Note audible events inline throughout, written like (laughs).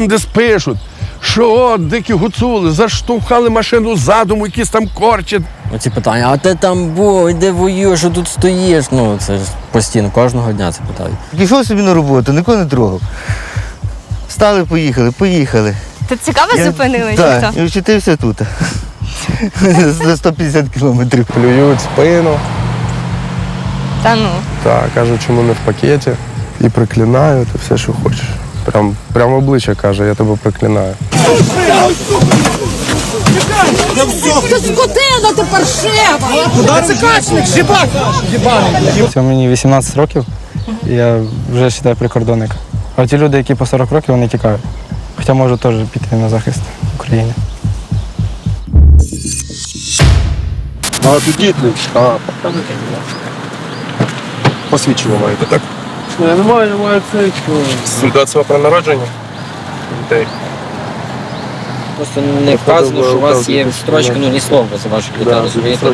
там десь пишуть, що от дикі гуцули, заштовхали машину задуму, якісь там корчать. Оці питання, а ти там був, де воюєш, що тут стоїш? Ну, це ж постійно, кожного дня це питають. Пішов собі на роботу, нікого не трогав. Стали, поїхали, поїхали. Тут цікаво зупинили, чи Так, і вчитився тут. (laughs) За 150 кілометрів. Плюють в спину, Та ну. та кажуть, чому не в пакеті. І приклинають, і все, що хочеш. Прям, прям в обличчя каже, я тебе приклинаю. Це мені 18 років, і я вже вважаю прикордонник. А ті люди, які по 40 років, вони тікають. Хоча можу теж піти на захист України. А, посвідчення маєте, так? Немає, немає цей. Свідоцтво про народження? Дітей. Просто не вказано, що у вас є строчка, ну ні слова за вашу людей, розумієте?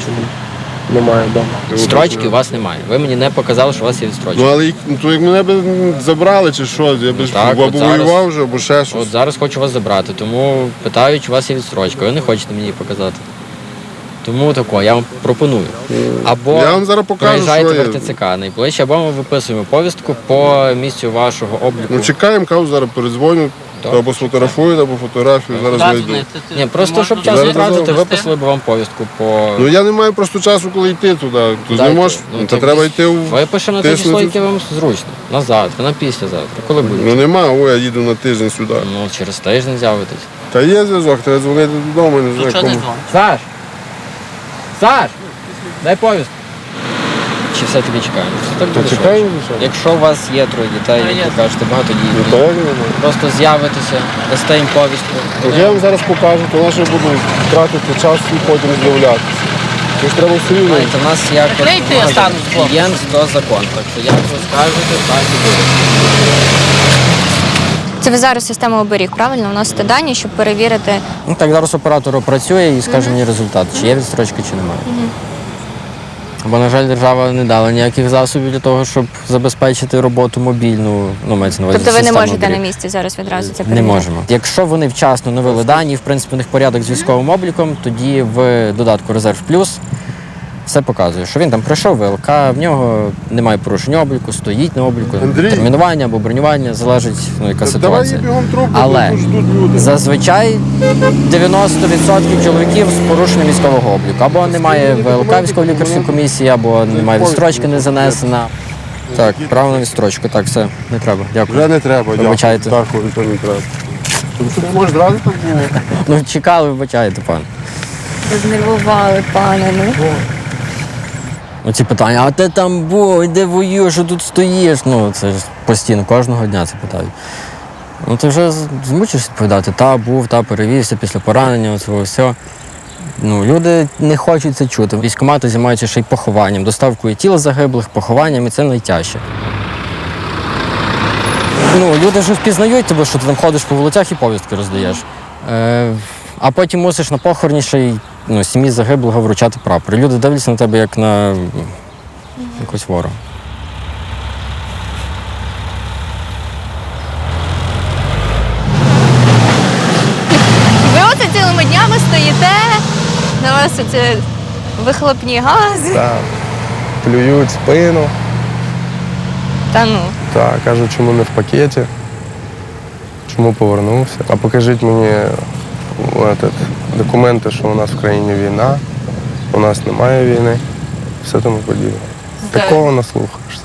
Немає вдома. Строчки у вас немає. Ви мені не показали, що у вас є відстрочка. Ну але як- ну, то як мене б забрали чи що, я б Так, або от зараз- воював вже, або ще щось. От зараз хочу вас забрати, тому питаю, чи у вас є відстрочка. Ви не хочете мені її показати. Тому тако, я вам пропоную. Або Я вам зараз покажу, приїжджайте що в. РТЦК найближче, або ми виписуємо повістку по місцю вашого обліку. Ну чекаємо, кажу, зараз передзвоню, Добре. або сфотографують, або фотографію, зараз знайду. Ні, просто щоб час не тратити, виписали б вам повістку по. Ну я не маю просто часу, коли йти туди. Тут не Дайте. можеш, Ну, то так треба ви- йти у. Випишемо на те тиснути. число, яке вам зручно. На завтра, на післязавтра. Коли Ну нема, ой, я їду на тиждень сюди. Ну, через тиждень з'явитесь. Та є зв'язок, треба дзвонити додому, не знаю кому. Саш! Саш! Дай повістку. Чи все-таки чекаємо? Все так буде швидше. Чекаємо, що? Якщо у вас є троє дітей, як ви кажете, багато Ну, дітей, як немає? просто з'явитеся, дасте їм повістку. От я вам зараз покажу, то наше буду тратити час і потім з'являтися. Тож треба все рівно. Знаєте, у нас як клієнт, то закон. Так що як ви скажете, так і буде. Це ви зараз систему оберіг, правильно? Вносите дані, щоб перевірити. Ну так зараз оператор опрацює і скаже мені результат, чи є відстрочка, чи немає. Бо, на жаль, держава не дала ніяких засобів для того, щоб забезпечити роботу мобільну. Ну, мається на увазі Тобто ви не систему можете на місці зараз відразу це Не перевірити? можемо. Якщо вони вчасно навели дані, в принципі, у них порядок з військовим обліком, тоді в додатку Резерв Плюс все показує, що він там пройшов ВЛК, в нього немає порушення обліку, стоїть на обліку, Андрій. термінування або бронювання, залежить, ну, яка Давай ситуація. бігом трубку, Але люди. Зазвичай 90% чоловіків з порушенням військового обліку. Або немає ВЛК військово-лікарської комісії, або немає відстрочки не занесена. Так, право на відстрочку, так, все, не треба. Дякую. Вже не треба, дякую. Так, то не треба. Можеш зразу так було? (laughs) Ну, чекали, вибачайте, пан. Знервували, пане. Ну. Оці питання, а ти там був, де воюєш, тут стоїш? Ну, це ж постійно, кожного дня це питають. Ну, ти вже з- змучишся відповідати, та був, та перевівся після поранення, цього все. Ну, люди не хочуть це чути. Військкомати займаються ще й похованням, доставкою тіл загиблих, похованням, і це найтяжче. Ну, люди вже впізнають тебе, що ти там ходиш по вулицях і повістки роздаєш. Е, а потім мусиш на похороні ще й ну, сім'ї загиблого вручати прапор. І Люди дивляться на тебе як на м, якось ворога. Ви оце цілими днями стоїте, на вас оце вихлопні гази. Так. Плюють в спину, Та ну. та кажуть, чому не в пакеті. Чому повернувся? А покажіть мені этот, документи, що у нас в країні війна, у нас немає війни, все тому подібне. Такого наслухаєшся.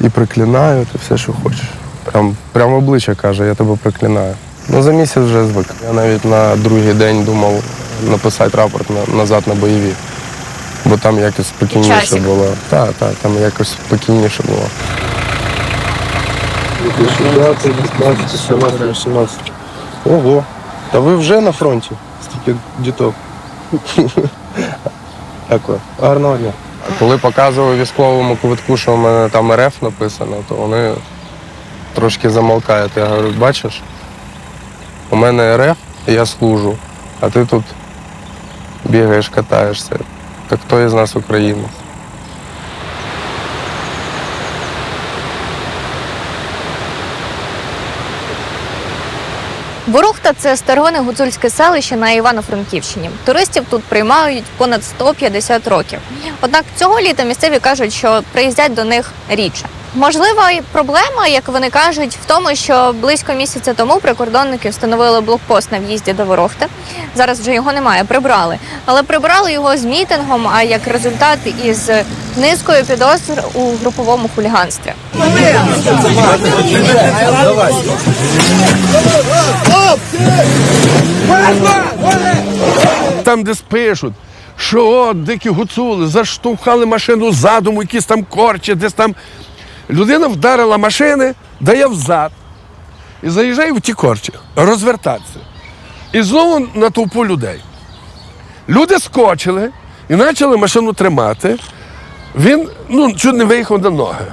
І приклинають, і все, що хочеш. Прям, прям обличчя каже, я тебе приклинаю. Ну, за місяць вже звик. Я навіть на другий день думав написати рапорт на, назад на бойові. Бо там якось спокійніше часик. було. Так, так, там якось спокійніше було. 18. Ого. Та ви вже на фронті. Стільки діток. Дякую. Гарного дня. Коли показував військовому квитку, що в мене там РФ написано, то вони трошки замолкають. Я говорю, бачиш, у мене РФ, я служу, а ти тут бігаєш, катаєшся. Так хто із нас українець? Ворохта це старовинне гуцульське селище на Івано-Франківщині. Туристів тут приймають понад 150 років. Однак цього літа місцеві кажуть, що приїздять до них рідше. Можлива проблема, як вони кажуть, в тому, що близько місяця тому прикордонники встановили блокпост на в'їзді до Ворохти. Зараз вже його немає, прибрали. Але прибрали його з мітингом, а як результат із низкою підозр у груповому хуліганстві. Там, де спишуть, що дикі гуцули заштовхали машину задом, у якісь там корчі, десь там. Людина вдарила машини, дає взад. І заїжджає в ті корчі, розвертатися. І знову на толпу людей. Люди скочили і почали машину тримати. Він ну, чуть не виїхав на ноги.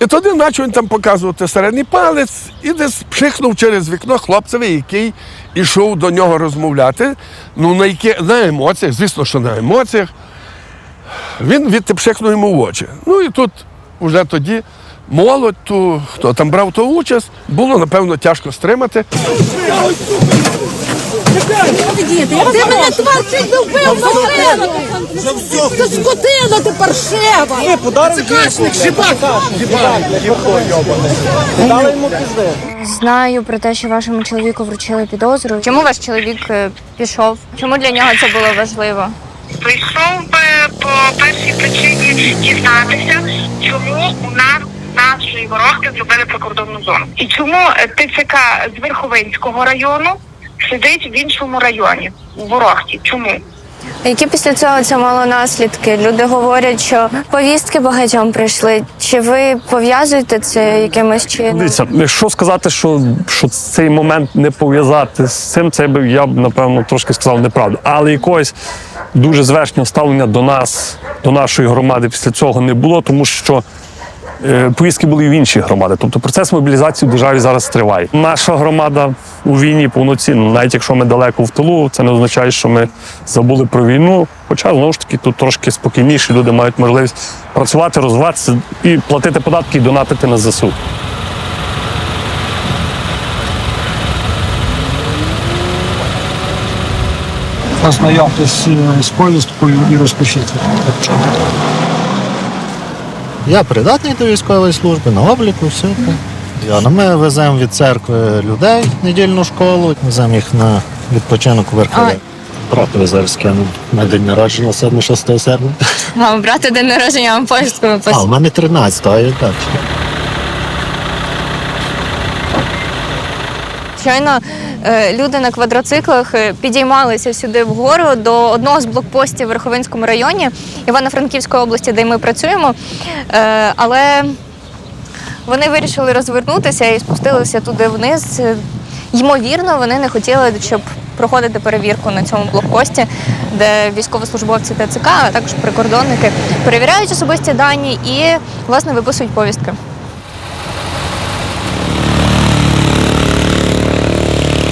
І тоді почав він там показувати середній палець і десь пшикнув через вікно хлопцеві, який ішов до нього розмовляти. Ну, на, які, на емоціях, звісно, що на емоціях. Він відти пшикнув йому в очі. Ну і тут вже тоді молодь, ту, хто там брав ту участь, було, напевно, тяжко стримати. Ти мене твар чуть не вбив! Ти скотина, ти паршева! Ні, Цикашник, шибак! Знаю про те, що вашому чоловіку вручили підозру. Чому ваш чоловік е, пішов? Чому для нього це було важливо? Прийшов по першій причині дізнатися, чому у нас нашої ворогти зробили прикордонну зону. І чому е, ТЦК з Верховинського району сидить в іншому районі, у Ворохті. Чому? Які після цього це мало наслідки? Люди говорять, що повістки багатьом прийшли. Чи ви пов'язуєте це якимось чином? Дивіться, якщо сказати, що, що цей момент не пов'язати з цим, це би я б напевно трошки сказав неправду. Але якогось дуже зверхнього ставлення до нас, до нашої громади після цього не було, тому що е, поїздки були і в інші громади. Тобто процес мобілізації в державі зараз триває. Наша громада у війні повноцінно, навіть якщо ми далеко в тилу, це не означає, що ми забули про війну. Хоча знову ж таки тут трошки спокійніше, люди мають можливість працювати, розвиватися і платити податки і донатити на ЗСУ. Ознайомтесь е, з повісткою і розпишіться. Я придатний до військової служби, на обліку, все. Я, ну, ми веземо від церкви людей в недільну школу, веземо їх на відпочинок у Верхові. Зараз скину на день народження 7-6 серпня. А брати день народження вам повістку А, у мене 13, а я так. Щойно люди на квадроциклах е, підіймалися сюди вгору до одного з блокпостів в Верховинському районі Івано-Франківської області, де ми працюємо. Е, але вони вирішили розвернутися і спустилися туди вниз. Е, Ймовірно, вони не хотіли, щоб проходити перевірку на цьому блокпості, де військовослужбовці ТЦК, а також прикордонники перевіряють особисті дані і власне виписують повістки.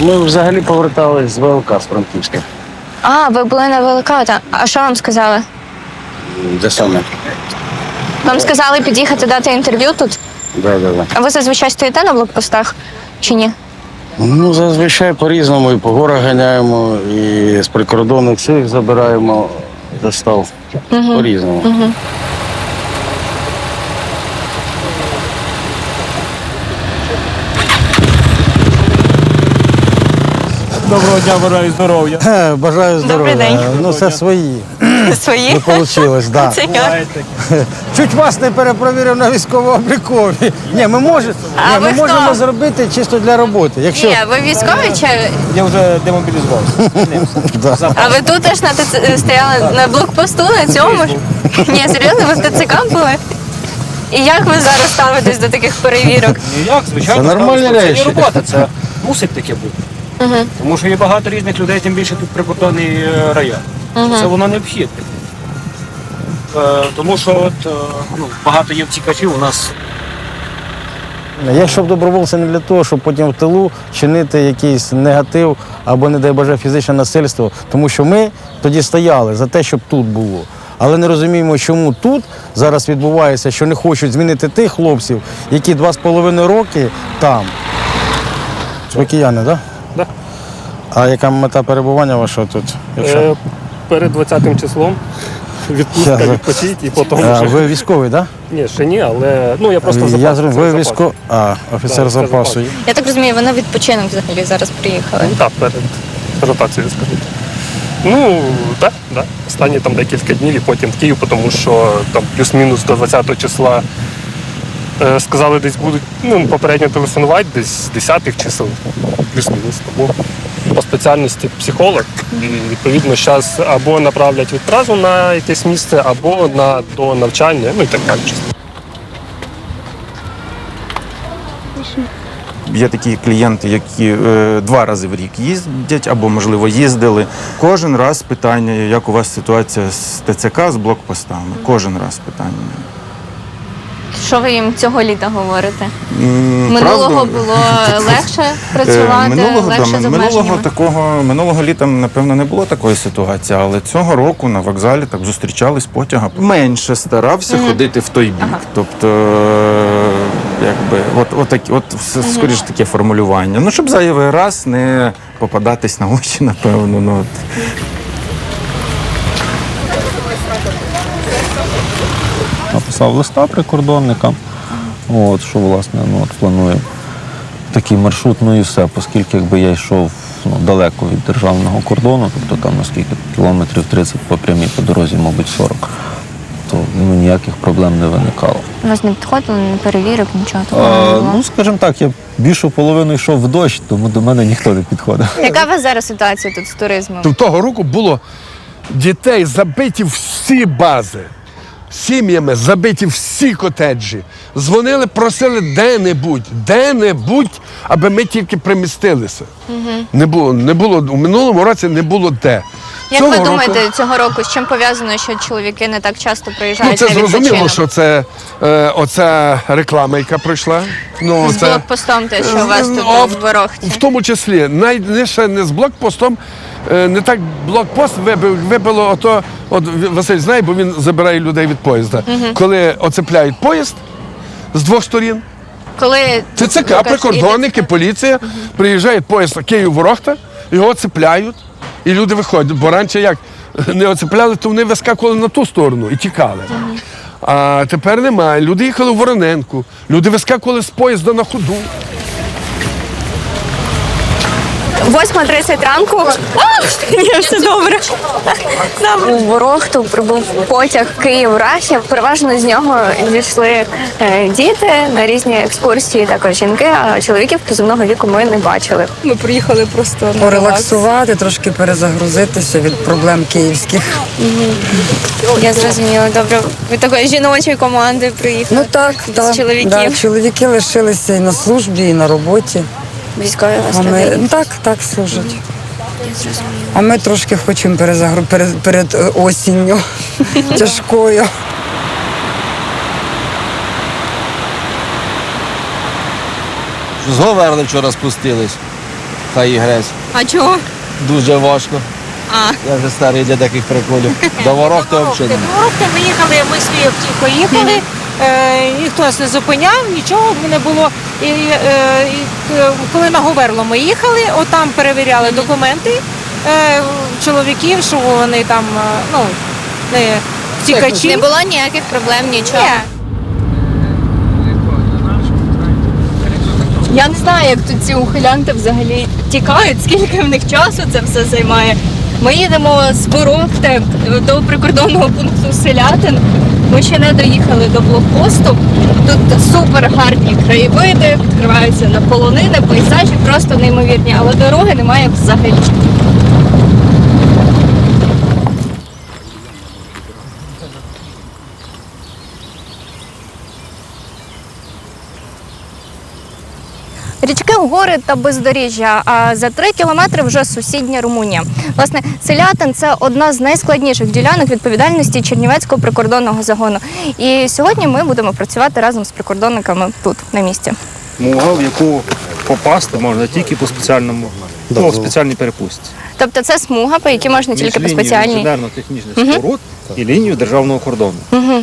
Ми взагалі повертались з ВЛК з Франківська. А, ви були на великата. А що вам сказали? Де саме? Вам сказали під'їхати дати інтерв'ю тут? Да, да, да. А ви зазвичай стоїте на блокпостах чи ні? Ну, зазвичай по-різному і по горах ганяємо, і з прикордонних всіх забираємо достав. По-різному. Доброго дня, бажаю здоров'я. Бажаю Добрий день. Ну, це свої. Свої? Вийшло, да. Це як? Чуть вас не перепровірив на військово-облікові. Ні, ми, може, А ні, ми ви хто? можемо зробити чисто для роботи. Якщо Ні, ви військові чи Я вже демобілізувався. (laughs) а ви тут теж на ТЦ... стояли на блокпосту на цьому ж? Ні, серйозно, ви в ТЦК були? І як ви зараз ставитесь до таких перевірок? Як, звичайно, Це нормальні це речі. є робота, це мусить таке бути. Тому що є багато різних людей, тим більше тут прикордонний е, район. Це воно необхідне. Е, Тому що от, е, ну, багато є втікачів у нас Я йшов добровольцем не для того, щоб потім в тилу чинити якийсь негатив або, не дай Боже, фізичне насильство. Тому що ми тоді стояли за те, щоб тут було. Але не розуміємо, чому тут зараз відбувається, що не хочуть змінити тих хлопців, які два з половиною роки там. Кияни, так? Да? Да. А яка мета перебування вашого тут? Якщо... Е, перед 20 числом відпустка Я відпочить і потім А, вже. ви військовий, так? Ні, ще ні, але ну я просто Да? запас, Я зрозумів, ви військовий. А, офіцер Да, запасу. запасу. Я так розумію, ви на відпочинок взагалі зараз приїхали. Ну, Так, перед ротацією скажіть. Ну, так, да. Останні там декілька днів і потім в Київ, тому що там плюс-мінус до 20 числа сказали, десь будуть ну, попередньо телефонувати, десь з 10 чисел, плюс-мінус. По спеціальності психолог. Відповідно зараз або направлять відразу на якесь місце, або на до навчання, ну і так далі. Є такі клієнти, які е, два рази в рік їздять або, можливо, їздили. Кожен раз питання, як у вас ситуація з ТЦК, з блокпостами. Кожен раз питання. Що ви їм цього літа говорите? Минулого правда, було (laughs) легше (laughs) е, працювати, минулого, легше да, з минулого обмеженнями. такого минулого літа, напевно, не було такої ситуації, але цього року на вокзалі так зустрічались потяга. Менше старався ходити в той бік. Тобто, е, якби, от, от, такі- от с- скоріш таке формулювання. Ну, щоб зайвий раз не попадатись на очі, напевно. Ну, от. Написав листа прикордонникам, от, що власне ну, от, планую такий маршрут, ну і все, оскільки якби я йшов ну, далеко від державного кордону, тобто там наскільки кілометрів 30 по прямій по дорозі, мабуть, 40, то ну, ніяких проблем не виникало. У вас не підходили, не перевірок, нічого такого не було. ну, скажімо так, я більшу половину йшов в дощ, тому до мене ніхто не підходив. Яка у вас зараз ситуація тут з туризмом? То того року було дітей забиті всі бази. Сім'ями забиті всі котеджі. Дзвонили, просили де-небудь, де-небудь, аби ми тільки примістилися. Не було, не було, у минулому році не було де. Як Цього ви року- думаєте, цього року з чим пов'язано, що чоловіки не так часто Ну, приїжджають це на зрозуміло, відпочинок? що це е, оця реклама, яка пройшла. Ну, З блокпостом те, що у вас тут А, в Ворохті. В тому числі, навіть не з блокпостом, е, не так блокпост вибив, вибило ото, от Василь знає, бо він забирає людей від поїзда. Коли оцепляють поїзд з двох сторін, Коли ТЦК, Лукаш прикордонники, поліція, приїжджає поїзд Київ-Ворохта, його оцепляють, і люди виходять. Бо раніше як не оцепляли, то вони вискакували на ту сторону і тікали. А тепер немає. Люди їхали в Вороненку, люди вискакували з поїзда на ходу. 8.30 ранку. Ні, все добре. У Ворохту прибув потяг Київ-Рахів. Переважно з нього зійшли е, діти на різні екскурсії, також жінки, а чоловіків позивного віку ми не бачили. Ми приїхали просто на порелаксувати, трошки перезагрузитися від проблем київських. Я зрозуміла, добре. Ви такої жіночої команди приїхали. Ну так, да, чоловіків. Да, чоловіки лишилися і на службі, і на роботі. Військові вас передають. ну, так, так служать. А ми трошки хочемо перезагру... перед, перед осінню (laughs) тяжкою. З Говерли вчора спустились. Хай і грець. А чого? Дуже важко. А. Я вже старий для таких приколів. До ворог то взагалі. Ворохти ми їхали, ми свій втіхо їхали, е, ніхто нас не зупиняв, нічого не було. І, е, і коли на Говерло ми їхали, отам перевіряли документи е, чоловіків, що вони там е, ну, не втікачі. Не було ніяких проблем, нічого. Ні. Я не знаю, як тут ці ухилянти взагалі тікають, скільки в них часу це все займає. Ми їдемо з Ворохти до прикордонного пункту Селятин. Ми ще не доїхали до блокпосту. Тут супер гарні краєвиди, відкриваються на полонини, пейзажі просто неймовірні, але дороги немає взагалі. Річки, гори та бездоріжжя. А за три кілометри вже сусідня Румунія. Власне, селятин це одна з найскладніших ділянок відповідальності Чернівецького прикордонного загону. І сьогодні ми будемо працювати разом з прикордонниками тут на місці. Мова, в яку попасти можна тільки по спеціальному, по спеціальній перепустці. Тобто це смуга, по якій можна тільки по Між лінією спеціальній. інженерно-технічних Мгм. споруд і лінією державного кордону.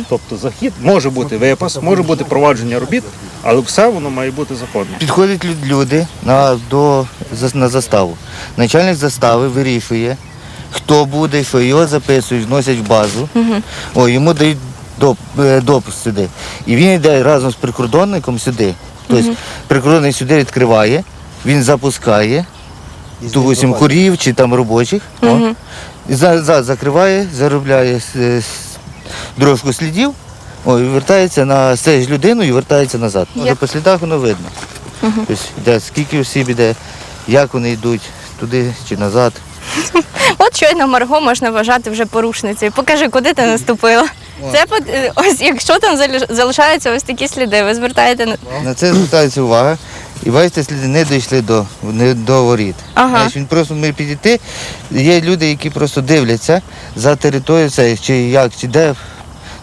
Тобто захід може бути випас, може бути провадження робіт, Але все воно має бути законно. Підходять люд- люди на, до, на заставу. Начальник застави вирішує, хто буде, що його записують, вносять в базу. О, йому дають доп, е, допуск сюди. І він йде разом з прикордонником сюди. Тобто прикордонник сюди відкриває, він запускає, допустим, курів чи там робочих. О, і за, за, закриває, заробляє дорожку слідів. О, і вертається на стежить людину і вертається назад. Вже по слідах воно видно. Тобто, йде, скільки осіб іде, як вони йдуть, туди чи назад. (laughs) От щойно Марго можна вважати вже порушницею. Покажи, куди ти наступила. Це е, ось якщо там залишаються ось такі сліди, ви звертаєте на На це звертається увага. І бачите, сліди не дійшли до, не до воріт. Ага. Значить, він просто має підійти. Є люди, які просто дивляться за територією, це, чи як, чи де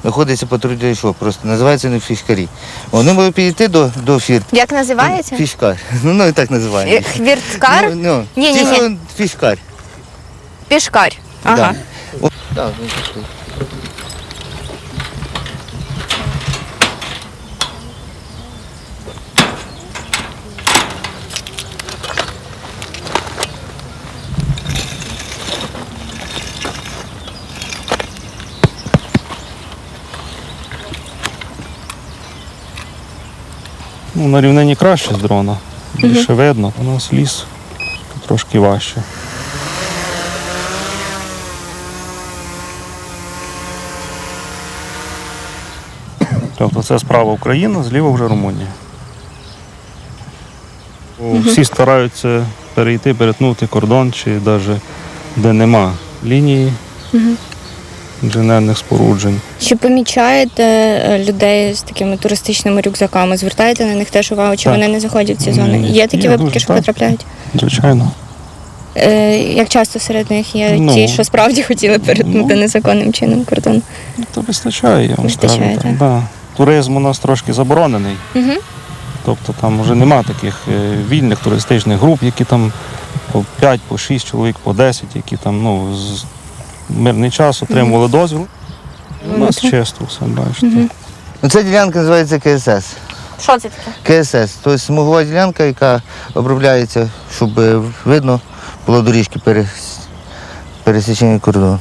знаходиться патрульний що, просто називається не фішкарі. Вони можуть підійти до, до фір. як називається? Фішкар. (laughs) Ну, ну і так називаємо. Е, Хвірткар? Ну, ну, Ні, ні, ні. фішкар. Пішкар. Ага. Да. О, да, ну, пішли. Ну, на рівнині краще з дрона. Більше видно, у нас ліс трошки важче. Тобто це справа Україна, зліва вже Румунія. Всі стараються перейти, перетнути кордон, чи навіть де нема лінії інженерних споруджень. Чи помічаєте е, людей з такими туристичними рюкзаками? Звертаєте на них теж увагу, чи Так. вони не заходять в ці зони? Ні, Є такі є випадки, дуже, що так. потрапляють? Звичайно. Е, як часто серед них є Ну. ті, що справді хотіли перетнути незаконним чином кордон? То вистачає, я вам Вистачає, скажу. так. Да. Туризм у нас трошки заборонений. Угу. Тобто там вже нема таких е, вільних туристичних груп, які там по 5, по 6 чоловік, по 10, які там ну, з мирний час отримували дозвіл. У нас чисто все, бачите. Ну, ця ділянка називається КСС. Що це таке? КСС, тобто смугова ділянка, яка обробляється, щоб е, видно було доріжки пересічення кордону.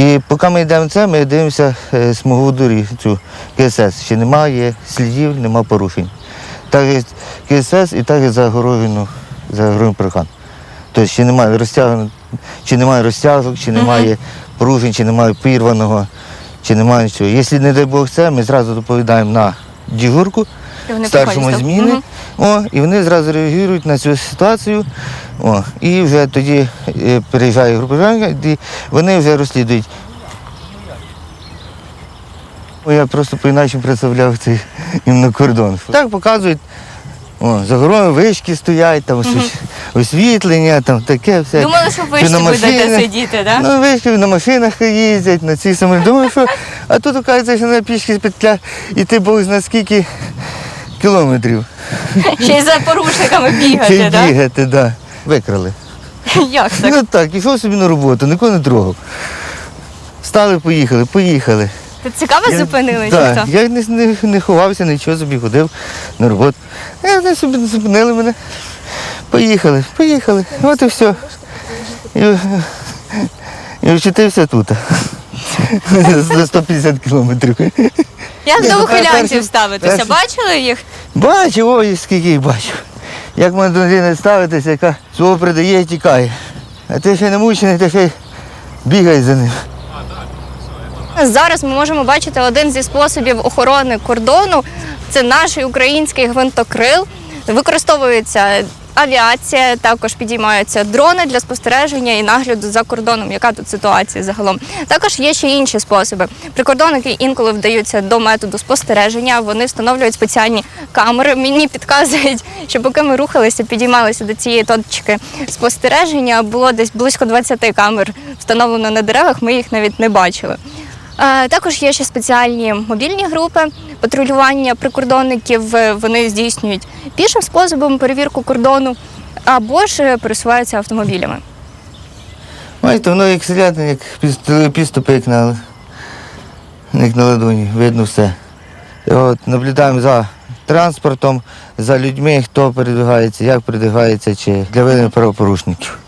І поки ми йдемо це, ми дивимося е, смугову доріг, цю КСС. Ще немає слідів, немає порушень. Так є КСС і так є загорожено, загорожений паркан. Тобто ще немає розтягнено, чи немає розтяжок, чи немає порушень, чи немає пірваного, чи немає нічого. Якщо, не дай Бог, це, ми зразу доповідаємо на І вони старшому зміни. О, і вони зразу реагують на цю ситуацію. О, і вже тоді е, переїжджає група і вони вже розслідують. О, Я просто по-іначе представляв цей іменно кордон. Так показують. О, за горою вишки стоять, там ось- освітлення, там таке все. Думали, що ви Чи ще на будете сидіти, так? Ну, вишки на машинах їздять, на цих самих. Думаю, що. А тут, оказується, що на пішки петля йти Бог зна скільки кілометрів. Ще й за порушниками Чи бігати, так? бігати, так. Да. Викрали. Як так? Ну так, ішов собі на роботу, нікого не трогав. Стали, поїхали, поїхали. Ти цікаво зупинили, чи Так, хто? я не, не, не ховався, нічого собі ходив на роботу. Е, Вони собі зупинили мене. Поїхали, поїхали. От і все. І, і вчитився тут. За 150 кілометрів. Як до ну, ухилянців ставитися? Бачили їх? Бачив, ой, скільки їх бачив. Як можна до ставитися, яка свого придає і тікає. А ти ще не мучений, ти ще бігай за ним. Зараз ми можемо бачити один зі способів охорони кордону. Це наш український гвинтокрил. Використовується авіація, також підіймаються дрони для спостереження і нагляду за кордоном. Яка тут ситуація загалом? Також є ще інші способи. Прикордонники інколи вдаються до методу спостереження. Вони встановлюють спеціальні камери. Мені підказують, що поки ми рухалися, підіймалися до цієї точки спостереження. Було десь близько 20 камер встановлено на деревах. Ми їх навіть не бачили. Е, Також є ще спеціальні мобільні групи патрулювання прикордонників. Е, Вони здійснюють пішим способом перевірку кордону або ж е, пересуваються автомобілями. Бачите, воно як селяти, як піст- підступи, як на, як на ладоні, видно все. От, наблюдаємо за транспортом, за людьми, хто передвигається, як передвигається, чи для виявлення правопорушників.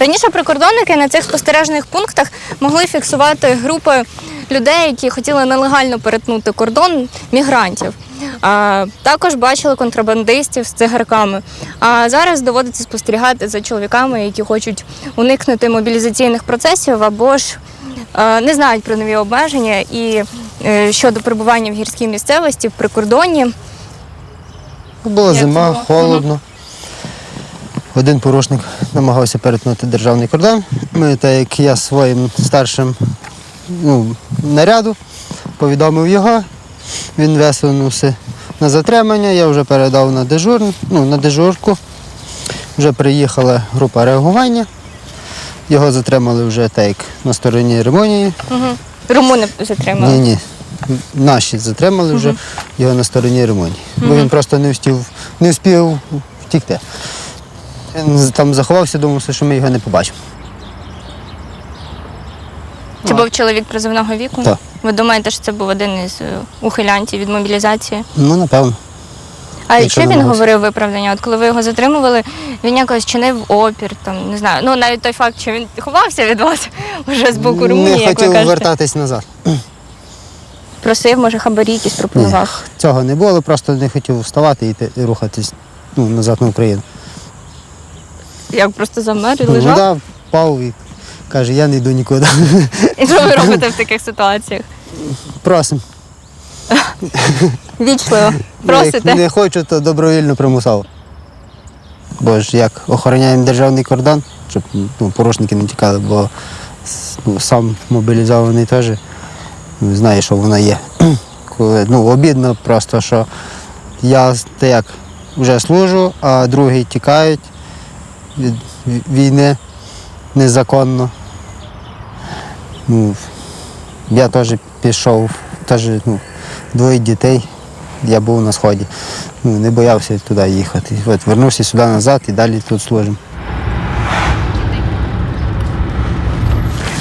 Раніше прикордонники на цих спостережних пунктах могли фіксувати групи людей, які хотіли нелегально перетнути кордон мігрантів. А, також бачили контрабандистів з цигарками. А зараз доводиться спостерігати за чоловіками, які хочуть уникнути мобілізаційних процесів або ж е, не знають про нові обмеження і е, щодо перебування в гірській місцевості в прикордонні. Була зима, холодно. Один порушник намагався перетнути державний кордон. Ми, так як я своїм старшим ну, наряду, повідомив його. Він висунувся на затримання, я вже передав на дежур, ну, на дежурку. Вже приїхала група реагування. Його затримали вже так як на стороні Римонії. Угу. Румуни затримали. Ні, ні. Наші затримали вже його на стороні ремонті. Бо він просто не встиг, не встиг втікти. Він там заховався, думав, що ми його не побачимо. Це був чоловік призовного віку? Так. Ви думаєте, що це був один із е, ухилянтів від мобілізації? Ну, напевно. А Якщо що він говорив виправдання? От коли ви його затримували, він якось чинив опір, там не знаю. Ну навіть той факт, що він ховався від вас (laughs) вже з боку Румунії, не як ви хотів кажете. вертатись назад. Просив, може, хабарі якісь пропонував. Цього не було, просто не хотів вставати і, йти- і рухатись ну, назад на Україну. Як просто замер і Ну, лежав. да, впав і каже, я не йду нікуди. І що ви робите в (laughs) таких ситуаціях? Просим. Вічливо. Як Просите. не хочу, то добровільно примусово. Бо ж як охороняємо державний кордон, щоб ну, порушники не тікали, бо ну, сам мобілізований теж ну, знає, що вона є. (clears throat) Коли, ну, обідно просто, що я та як вже служу, а другі тікають від війни незаконно. Ну, я теж пішов, теж ну, двоє дітей. Я був на сході. Ну, не боявся туди їхати. От, вернувся сюди назад і далі тут служимо.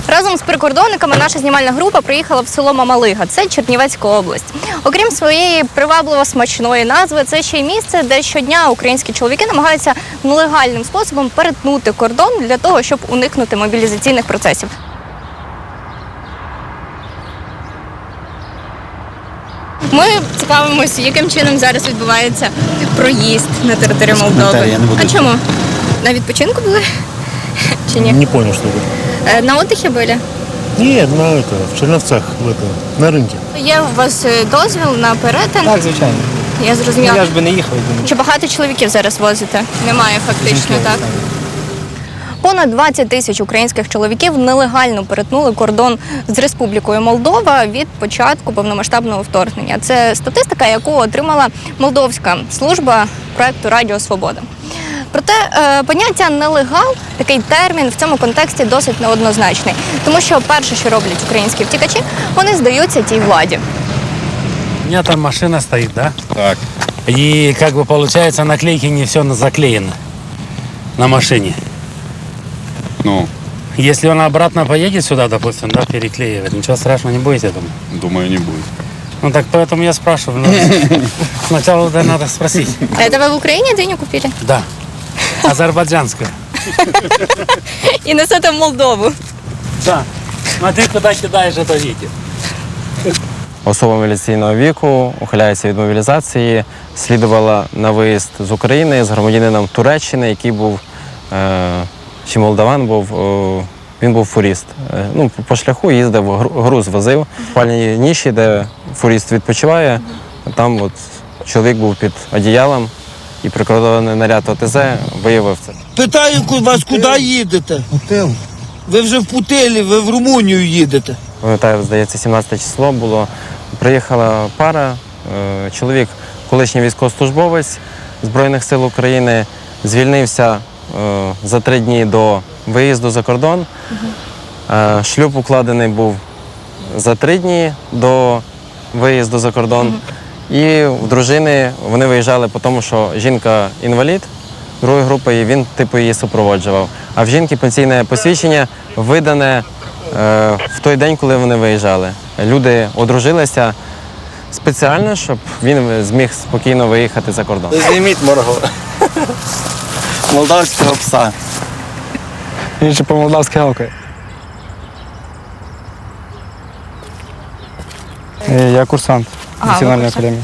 Разом з прикордонниками наша знімальна група приїхала в село Мамалига, це Чернівецька область. Окрім своєї привабливо смачної назви, це ще й місце, де щодня українські чоловіки намагаються нелегальним способом перетнути кордон для того, щоб уникнути мобілізаційних процесів. Ми цікавимося, яким чином зараз відбувається проїзд на територію Молдови. А чому? На відпочинку були? Чи ні? Не понял, что это. Е, На отдихі були? Нет, на это, в Черновцах, в это, на рынке. Є у вас е, дозвіл на перетин? Так, звичайно. Я зрозуміла. Я ж би не їхав, якби не Чи багато чоловіків зараз возите? Немає фактично, так? Понад 20 тисяч українських чоловіків нелегально перетнули кордон з Республікою Молдова від початку повномасштабного вторгнення. Це статистика, яку отримала молдовська служба проекту Радіо Свобода. Проте е, поняття нелегал, такий термін в цьому контексті досить неоднозначний, тому що перше, що роблять українські втікачі, вони здаються тій владі. У меня там машина стоит, да? Так. И как бы получается наклейки не все заклеено на машине. Ну, Если он обратно поедет сюда, допустим, да, переклеивать, ничего страшного не будете, думаю. думаю, не будет. Ну так поэтому я спрашиваю. ну, (laughs) Сначала да, надо спросить. Это вы в Украине дыню купили? Да. Азербайджанская. И несете в Молдову. Да. Смотри, куда кидаешь это видео. Особа мобілізаційного віку ухиляється від мобілізації, слідувала на виїзд з України з громадянином Туреччини, який був е, чи молдаван був. е, він був фуріст. Е, ну, по шляху їздив, груз возив. В спальній ніші, де фуріст відпочиває, там от чоловік був під одіялом і прикордонний наряд ОТЗ виявив це. Питаю вас, куди їдете? Ви вже в Путилі, ви в Румунію їдете. Пам'ятаю, здається, 17 число було. Приїхала пара, е, чоловік, колишній військовослужбовець Збройних сил України, звільнився е, за три дні до виїзду за кордон. Е, Шлюб укладений був за три дні до виїзду за кордон. І в дружини вони виїжджали по тому, що жінка інвалід другої групи, і він типу її супроводжував. а в жінки пенсійне посвідчення видане е, в той день, коли вони виїжджали. Люди одружилися спеціально, щоб він зміг спокійно виїхати за кордон. Зніміть морго. Молдавського пса. Він ще по-молдавськи гавкає. Е, Я курсант А, Національної академії.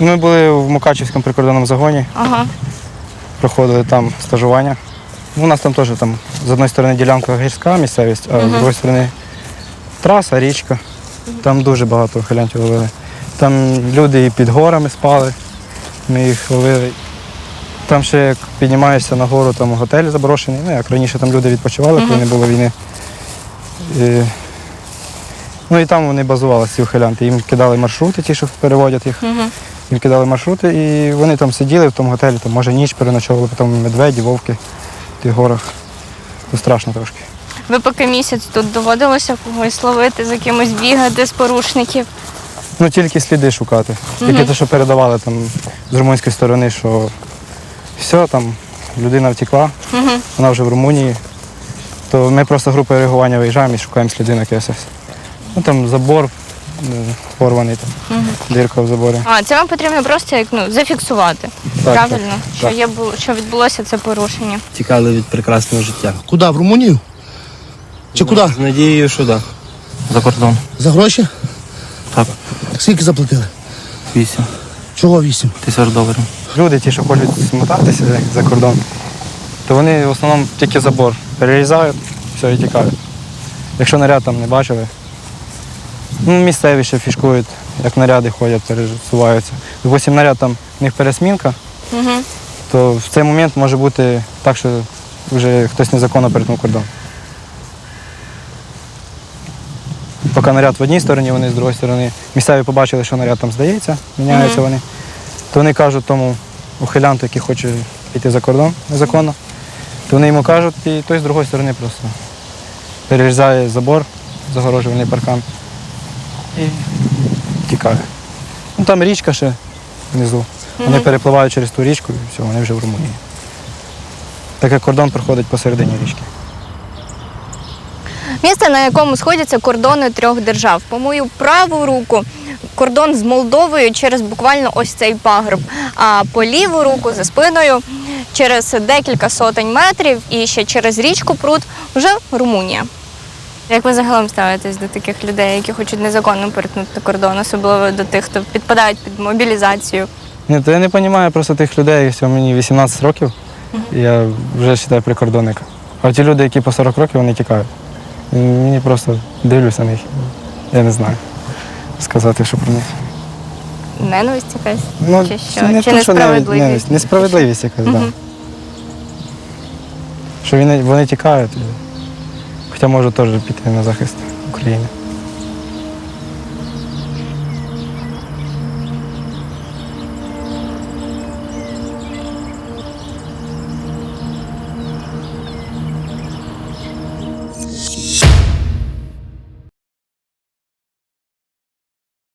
Ми були в Мукачівському прикордонному загоні, Ага. проходили там стажування. У нас там теж там з одної сторони ділянка гірська місцевість, а з другої сторони траса, річка. Там дуже багато ухилянтів ловили. Там люди і під горами спали, ми їх ловили. Там ще як піднімаєшся на гору, там готель заброшений. Ну, як раніше там люди відпочивали, коли не було війни. І, ну і там вони базувалися, ці ухилянти. Їм кидали маршрути, ті, що переводять їх. Мгм. Їм кидали маршрути, і вони там сиділи в тому готелі, там, може ніч переночовували, потім медведі, вовки в тих горах. То страшно трошки. Ви поки місяць тут доводилося когось ловити, за кимось бігати з порушників. Ну тільки сліди шукати. Мгм. Тільки те, що передавали там з румунської сторони, що все, там людина втекла, Угу. вона вже в Румунії. То ми просто групою реагування виїжджаємо і шукаємо сліди на КСС. Ну там забор е, порваний, там, Угу. дірка в заборі. А, це вам потрібно просто як ну, зафіксувати. Так, Правильно? так, що так. є було, що відбулося це порушення. Тікали від прекрасного життя. Куди? В Румунію? Чи куди? З надією, що да. За кордон. За гроші? Так. Скільки заплатили? Вісім Чого вісім? тисяч доларів. Люди, ті, що хочуть смотатися за кордон, то вони в основному тільки забор перерізають, все і тікають. Якщо наряд там не бачили, ну, місцеві ще фішкують, як наряди ходять, пересуваються. Допустим, наряд там в них пересмінка, Угу. то в цей момент може бути так, що вже хтось незаконно перетнув кордон. Поки наряд в одній стороні, вони з другої сторони. Місцеві побачили, що наряд там здається, міняються Мгм. вони. То вони кажуть тому ухилянту, який хоче піти за кордон незаконно, то вони йому кажуть, і той з другої сторони просто перерізає забор, загорожувальний паркан і тікає. Ну там річка ще внизу. Вони перепливають через ту річку і все, вони вже в Румунії. Так як кордон проходить посередині річки. Місце, на якому сходяться кордони трьох держав. По мою праву руку кордон з Молдовою через буквально ось цей пагорб. А по ліву руку за спиною через декілька сотень метрів і ще через річку Прут вже Румунія. Як ви загалом ставитесь до таких людей, які хочуть незаконно перетнути кордон, особливо до тих, хто підпадають під мобілізацію? Ні, то я не розумію просто тих людей, що мені 18 років, і я вже вважаю прикордонник. А ті люди, які по 40 років, вони тікають. І Мені просто дивлюся на них. Я не знаю сказати, що про них. Ненависть якась? Ну, Чи що? не Чи те, що несправедливість? ненависть, несправедливість якась, так. Да. Що вони, вони тікають. Хоча може теж піти на захист України.